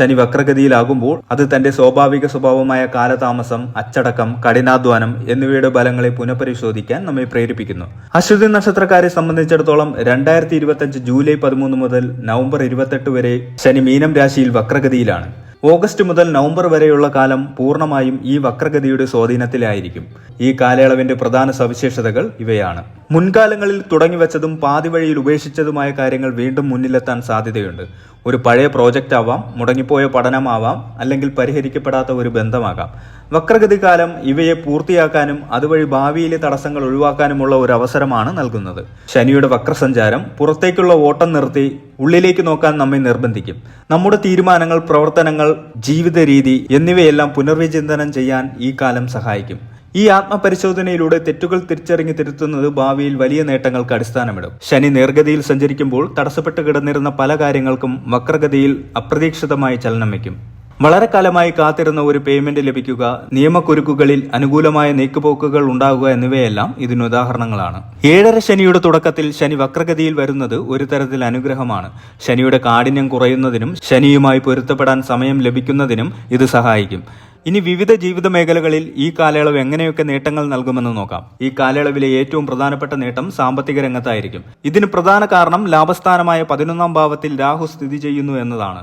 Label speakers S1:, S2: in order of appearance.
S1: ശനി വക്രഗതിയിലാകുമ്പോൾ അത് തന്റെ സ്വാഭാവിക സ്വഭാവമായ കാലതാമസം അച്ചടക്കം കഠിനാധ്വാനം എന്നിവയുടെ ബലങ്ങളെ പുനഃപരിശോധിക്കാൻ നമ്മെ പ്രേരിപ്പിക്കുന്നു. അശ്വതി നക്ഷത്രക്കാരെ സംബന്ധിച്ചിടത്തോളം രണ്ടായിരത്തി ഇരുപത്തി ജൂലൈ പതിമൂന്ന് മുതൽ നവംബർ ഇരുപത്തെട്ട് വരെ ശനി മീനം രാശിയിൽ വക്രഗതിയിലാണ്. ഓഗസ്റ്റ് മുതൽ നവംബർ വരെയുള്ള കാലം പൂർണമായും ഈ വക്രഗതിയുടെ സ്വാധീനത്തിലായിരിക്കും. ഈ കാലയളവിന്റെ പ്രധാന സവിശേഷതകൾ ഇവയാണ്. മുൻകാലങ്ങളിൽ തുടങ്ങിവെച്ചതും പാതിവഴിയിൽ ഉപേക്ഷിച്ചതുമായ കാര്യങ്ങൾ വീണ്ടും മുന്നിലെത്താൻ സാധ്യതയുണ്ട്. ഒരു പഴയ പ്രോജക്റ്റ് ആവാം മുടങ്ങിപ്പോയ പഠനമാവാം അല്ലെങ്കിൽ പരിഹരിക്കപ്പെടാത്ത ഒരു ബന്ധമാകാം. വക്രഗതി കാലം ഇവയെ പൂർത്തിയാക്കാനും അതുവഴി ഭാവിയിലെ തടസ്സങ്ങൾ ഒഴിവാക്കാനുമുള്ള ഒരു അവസരമാണ് നൽകുന്നത്. ശനിയുടെ വക്രസഞ്ചാരം പുറത്തേക്കുള്ള ഓട്ടം നിർത്തി ഉള്ളിലേക്ക് നോക്കാൻ നമ്മെ നിർബന്ധിക്കും. നമ്മുടെ തീരുമാനങ്ങൾ പ്രവർത്തനങ്ങൾ ജീവിത രീതി എന്നിവയെല്ലാം പുനർവിചിന്തനം ചെയ്യാൻ ഈ കാലം സഹായിക്കും. ഈ ആത്മപരിശോധനയിലൂടെ തെറ്റുകൾ തിരിച്ചറിഞ്ഞ് തിരുത്തുന്നത് ഭാവിയിൽ വലിയ നേട്ടങ്ങൾക്ക് അടിസ്ഥാനമിടും ശനി നേർഗതിയിൽ സഞ്ചരിക്കുമ്പോൾ തടസ്സപ്പെട്ട് കിടന്നിരുന്ന പല കാര്യങ്ങൾക്കും വക്രഗതിയിൽ അപ്രതീക്ഷിതമായി ചലനം വയ്ക്കും. വളരെ കാലമായി കാത്തിരുന്ന ഒരു പേയ്മെന്റ് ലഭിക്കുക നിയമക്കുരുക്കുകളിൽ അനുകൂലമായ നീക്കുപോക്കുകൾ ഉണ്ടാകുക എന്നിവയെല്ലാം ഇതിന് ഉദാഹരണങ്ങളാണ്. ഏഴര ശനിയുടെ തുടക്കത്തിൽ ശനി വക്രഗതിയിൽ വരുന്നത് ഒരു തരത്തിൽ അനുഗ്രഹമാണ്. ശനിയുടെ കാഠിന്യം കുറയുന്നതിനും ശനിയുമായി പൊരുത്തപ്പെടാൻ സമയം ലഭിക്കുന്നതിനും ഇത് സഹായിക്കും. ഇനി വിവിധ ജീവിത മേഖലകളിൽ ഈ കാലയളവ് എങ്ങനെയൊക്കെ നേട്ടങ്ങൾ നൽകുമെന്ന് നോക്കാം. ഈ കാലയളവിലെ ഏറ്റവും പ്രധാനപ്പെട്ട നേട്ടം സാമ്പത്തിക രംഗത്തായിരിക്കും. ഇതിന് പ്രധാന കാരണം ലാഭസ്ഥാനമായ പതിനൊന്നാം ഭാവത്തിൽ രാഹു സ്ഥിതി ചെയ്യുന്നു എന്നതാണ്.